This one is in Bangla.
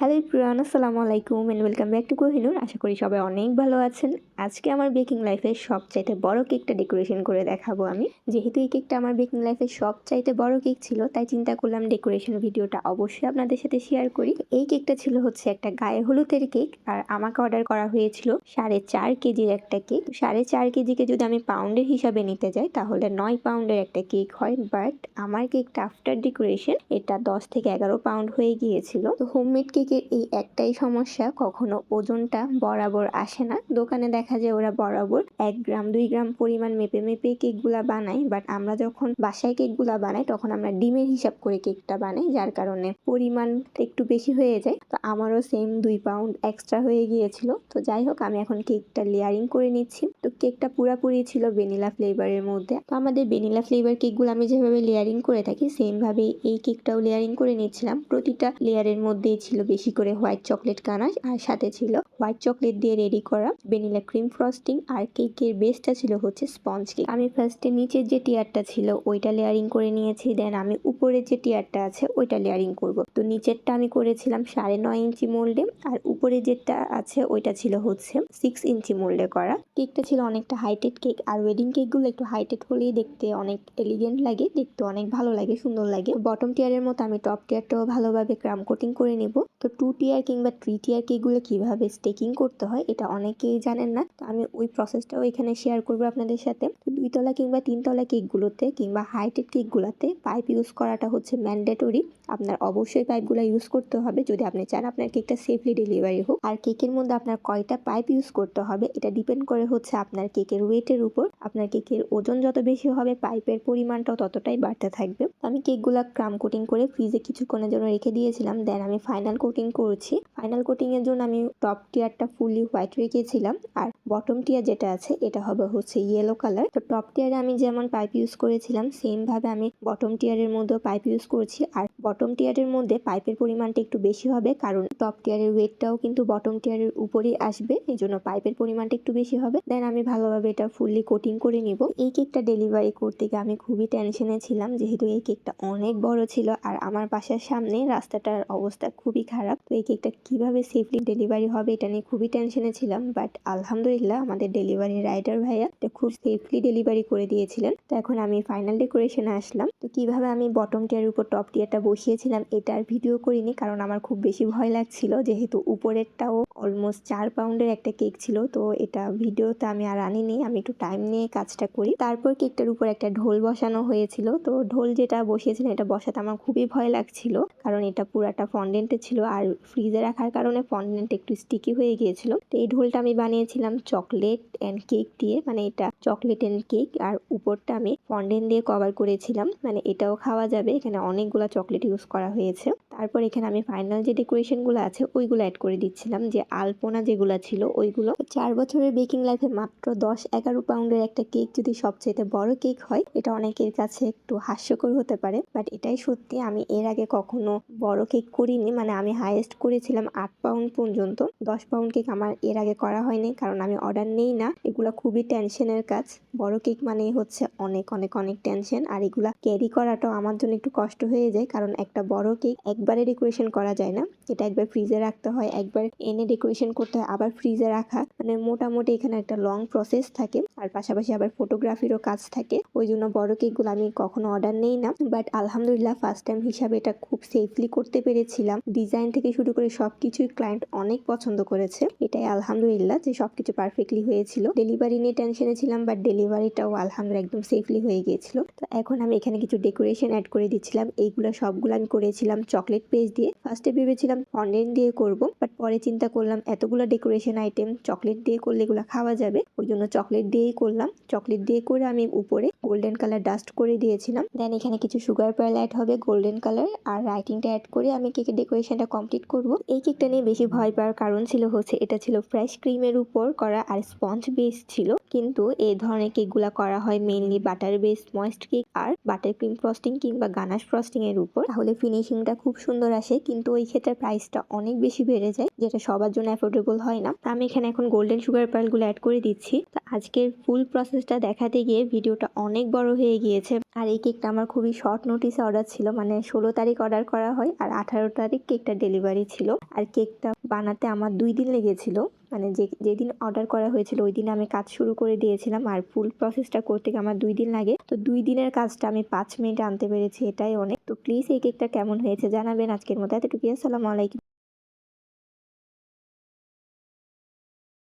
হ্যালো প্রিয়ান আসসালামু আলাইকুম and welcome back to Kohinoor আশা করি সবাই অনেক ভালো আছেন। আজকে আমার বেকিং লাইফের সবচাইতে বড় কেকটা ডেকোরেশন করে দেখাবো আমি। যেহেতু এই কেকটা আমার বেকিং লাইফের সবচাইতে বড় কেক ছিল, তাই চিন্তা করলাম ডেকোরেশন ভিডিওটা অবশ্যই আপনাদের সাথে শেয়ার করি। এই কেকটা ছিল হচ্ছে একটা গায়ে হলুদের কেক আর আমাকে অর্ডার করা হয়েছিল সাড়ে চার কেজির একটা কেক সাড়ে চার কেজিকে যদি আমি পাউন্ডের হিসাবে নিতে যাই, তাহলে নয় পাউন্ডের একটা কেক হয়। বাট আমার কেকটা আফটার ডেকোরেশন এটা দশ থেকে এগারো পাউন্ড হয়ে গিয়েছিল। তো হোমমেড কেকের এই একটাই সমস্যা, কখনো ওজনটা বরাবর আসে না। দোকানে দেখা যায় ওরা বরাবর এক গ্রাম, দুই গ্রাম পরিমাণ মেপে মেপে কেকগুলা বানায় বাট আমরা যখন বাসায় কেকগুলা বানাই, তখন আমরা ডিমের হিসাব করে কেকটা বানাই, যার কারণে পরিমাণ একটু বেশি হয়ে যায়। তো আমারও সেম দুই পাউন্ড এক্সট্রা হয়ে গিয়েছিল। তো যাই হোক, আমি এখন কেকটা লেয়ারিং করে নিচ্ছি। তো কেকটা পুরাপুরি ছিল ভ্যানিলা ফ্লেভারের মধ্যে। তো আমাদের ভ্যানিলা ফ্লেভার কেকগুলো আমি যেভাবে লেয়ারিং করে থাকি সেম ভাবে এই কেকটাও লেয়ারিং করে নিচ্ছিলাম। প্রতিটা লেয়ারের মধ্যেই ছিল বেশি করে হোয়াইট চকলেট কানাস আর সাথে ছিল হোয়াইট চকলেট দিয়ে রেডি করা ভ্যানিলা ক্রিম ফ্রস্টিং আর কেকের বেসটা ছিল হচ্ছে স্পঞ্জ কেক। আমি ফার্স্টে নিচের যে টিয়ারটা ছিল ওইটা লেয়ারিং করে নিয়েছি দেন আমি উপরের যে টিয়ারটা আছে ওইটা লেয়ারিং করব। তো নিচেরটা আমি করেছিলাম সাড়ে নয় ইঞ্চি মোল্ডে আর উপরে যেটা আছে ওইটা ছিল হচ্ছে সিক্স ইঞ্চি মোল্ডে করা। কেকটা ছিল অনেকটা হাইটেড কেক আর ওয়েডিং কেকগুলো একটু হাইটেড হলেই দেখতে অনেক এলিগেন্ট লাগে, দেখতে অনেক ভালো লাগে, সুন্দর লাগে। বটম টিয়ারের মতো আমি টপ টিয়ারটাও ভালোভাবে ক্রাম কোটিং করে নিব। তো টু টিয়ার কিংবা থ্রি টিয়ার কেকগুলো কীভাবে স্টেকিং করতে হয়, এটা অনেকেই জানেন না। তো আমি ওই প্রসেসটাও এখানে শেয়ার করব আপনাদের সাথে। তো দুইতলা কিংবা তিনতলা কেকগুলোতে কিংবা হাইটেড কেকগুলোতে পাইপ ইউজ করাটা হচ্ছে ম্যান্ডেটরি আপনার অবশ্যই পাইপগুলো ইউজ করতে হবে। যদি আপনি চান আপনার কেকটা সেফলি ডেলিভারি হোক। আর কেকের মধ্যে আপনার কয়টা পাইপ ইউজ করতে হবে, এটা ডিপেন্ড করে হচ্ছে আপনার কেকের ওয়েটের উপর। আপনার কেকের ওজন যত বেশি হবে পাইপের পরিমাণটাও ততটাই বাড়তে থাকবে। আমি কেকগুলো ক্রাম কোটিং করে ফ্রিজে কিছুক্ষণের জন্য রেখে দিয়েছিলাম। দেন আমি ফাইনাল কোটিং করছি। ফাইনাল কোটিং এর জন্য আমি টপ টিয়ারটা ফুললি হোয়াইট রেখেছিলাম। আর বটম টিয়ার যেটা আছে, এটা হবে হচ্ছে ইয়েলো কালার তো টপ টিয়ারে আমি যেমন পাইপ ইউজ করেছিলাম সেম ভাবে আমি বটম টিয়ারের মধ্যেও পাইপ ইউজ করছি। আর বটম টিয়ারের মধ্যে পাইপের পরিমাণটা একটু বেশি হবে, কারণ টপ টিয়ারের ওয়েটটাও কিন্তু বটম টিয়ারের উপরেই আসবে। এই জন্য পাইপের পরিমাণটা একটু বেশি হবে। দেন আমি ভালোভাবে এটা ফুললি কোটিং করে নিব। এই কেকটা ডেলিভারি করতে গিয়ে আমি খুবই টেনশনে ছিলাম, যেহেতু এই কেকটা অনেক বড় ছিল। আর আমার বাসার সামনে রাস্তাটার অবস্থা খুবই খারাপ। তো এই কেকটা কীভাবে সেফলি ডেলিভারি হবে এটা নিয়ে খুবই টেনশনে ছিলাম। বাট আলহামদুলিল্লাহ আমাদের ডেলিভারি রাইডার ভাইয়া এটা খুব সেফলি ডেলিভারি করে দিয়েছিলেন। তো এখন আমি ফাইনাল ডেকোরেশনে আসলাম। তো কীভাবে আমি বটম টিয়ার উপর টপ টিয়ারটা বসিয়েছিলাম এটার ভিডিও করিনি কারণ আমার খুব বেশি ভয় লাগছিল। যেহেতু উপরেরটাও অলমোস্ট চার পাউন্ডের একটা কেক ছিল, তো এটা ভিডিওতে আমি আর আনিনি। আমি একটু টাইম নিয়ে কাজটা করি। তারপর কেকটার উপর একটা ঢোল বসানো হয়েছিল। তো ঢোল যেটা বসিয়েছিলেন এটা বসাতে আমার খুবই ভয় লাগছিল। কারণ এটা পুরাটা ফন্ডেন্টে ছিল। আর ফ্রিজে রাখার কারণে ফন্ডেন্ট একটু স্টিকি হয়ে গিয়েছিল। তো এই ঢোলটা আমি বানিয়েছিলাম চকলেট অ্যান্ড কেক দিয়ে মানে এটা চকলেট অ্যান্ড কেক আর উপরটা আমি ফন্ডেন্ট দিয়ে কভার করেছিলাম। মানে এটাও খাওয়া যাবে, এখানে অনেকগুলো চকলেট ইউজ করা হয়েছে। তারপর এখানে আমি ফাইনাল যে ডেকোরেশনগুলো আছে, ওইগুলো অ্যাড করে দিচ্ছিলাম। যে আলপনা যেগুলো ছিল, ওইগুলো। চার বছরের বেকিং লাইফে মাত্র দশ এগারো পাউন্ডের একটা কেক যদি সবচেয়ে বড় কেক হয়, এটা অনেকের কাছে একটু হাস্যকর হতে পারে। বাট এটাই সত্যি, আমি এর আগে কখনো বড় কেক করিনি। মানে আমি হাইয়েস্ট করেছিলাম আট পাউন্ড পর্যন্ত। দশ পাউন্ড কেক আমার এর আগে করা হয়নি, কারণ আমি অর্ডার নেই না। এগুলো খুবই টেনশনের কাজ। বড় কেক মানেই হচ্ছে অনেক অনেক অনেক টেনশন আর এগুলা ক্যারি করাটাও আমার জন্য একটু কষ্ট হয়ে যায়, কারণ একটা বড় কেক একবারে ডেকোরেশন করা যায় না। এটা একবার ফ্রিজে রাখতে হয়, একবার এনে ডেকোরেশন করতে হয়, আবার ফ্রিজে রাখা। মানে মোটামুটি এখানে একটা লং প্রসেস থাকে, আর পাশাপাশি আবার ফটোগ্রাফিরও কাজ থাকে। ওই জন্য বড় কেকগুলো আমি কখনো অর্ডার নেই না। বাট আলহামদুলিল্লাহ ফার্স্ট টাইম হিসাবে এটা খুব সেফলি করতে পেরেছিলাম। ডিজাইন থেকে শুরু করে সবকিছুই ক্লায়েন্ট অনেক পছন্দ করেছে। এটাই আলহামদুলিল্লাহ যে সবকিছু পারফেক্টলি হয়েছিল। ডেলিভারি নিয়ে টেনশনে ছিলাম বাট ডেলিভারিটাও আলহামদুলিল্লাহ একদম সেফলি হয়ে গিয়েছিল। তো এখন আমি এখানে কিছু ডেকোরেশন অ্যাড করে দিচ্ছিলাম। এইগুলো সবগুলো আমি করেছিলাম। চকলেট পেস্ট দিয়ে ফার্স্টে ভেবেছিলাম ফন্ডেন্ট দিয়ে করব বাট পরে চিন্তা করলাম এতগুলো ডেকোরেশন আইটেম চকলেট দিয়ে করলে এগুলো খাওয়া যাবে, ওই জন্য চকলেট দিয়েই করলাম। চকলেট দিয়ে করে আমি উপরে গোল্ডেন কালার ডাস্ট করে দিয়েছিলাম। দেন এখানে কিছু সুগার পার্ল অ্যাড হবে গোল্ডেন কালার আর রাইটিংটা অ্যাড করে আমি কেকের ডেকোরেশনটা কমপ্লিট করব। এই কেকটা নিয়ে বেশি ভয় পাওয়ার কারণ ছিল হচ্ছে, এটা ছিল ফ্রেশ ক্রিমের উপর করা আর স্পঞ্জ বেস ছিল। কিন্তু এই ধরনের কেকগুলা করা হয় mainly butter base moist cake আর বাটার ক্রিম ফ্রস্টিং কিংবা গানাশ ফ্রস্টিং এর উপর। তাহলে ফিনিশিংটা খুব সুন্দর আসে, কিন্তু ওই ক্ষেত্রে প্রাইসটা অনেক বেশি বেড়ে যায়, যেটা সবার জন্য অ্যাফোর্ডেবল হয় না। আমি এখানে এখন গোল্ডেন সুগার পার্লগুলো অ্যাড করে দিচ্ছি। তো আজকের ফুল প্রসেসটা দেখাতে গিয়ে ভিডিওটা অনেক বড় হয়ে গিয়েছে। আর এই কেকটা আমার খুবই শর্ট নোটিসে অর্ডার ছিল মানে ষোলো তারিখ অর্ডার করা হয়, আর আঠারো তারিখ কেকটা ডেলিভারি ছিল। আর কেকটা বানাতে আমার দুই দিন লেগেছিল। মানে যে, যেদিন অর্ডার করা হয়েছিল, ওই দিন আমি কাজ শুরু করে দিয়েছিলাম আর ফুল প্রসেসটা করতে আমার দুই দিন লাগে। তো দুই দিনের কাজটা আমি পাঁচ মিনিট আনতে পেরেছি, এটাই অনেক। তো প্লিজ এই কেকটা কেমন হয়েছে জানাবেন আজকের মতো। এতটুকু আসসালামু আলাইকুম।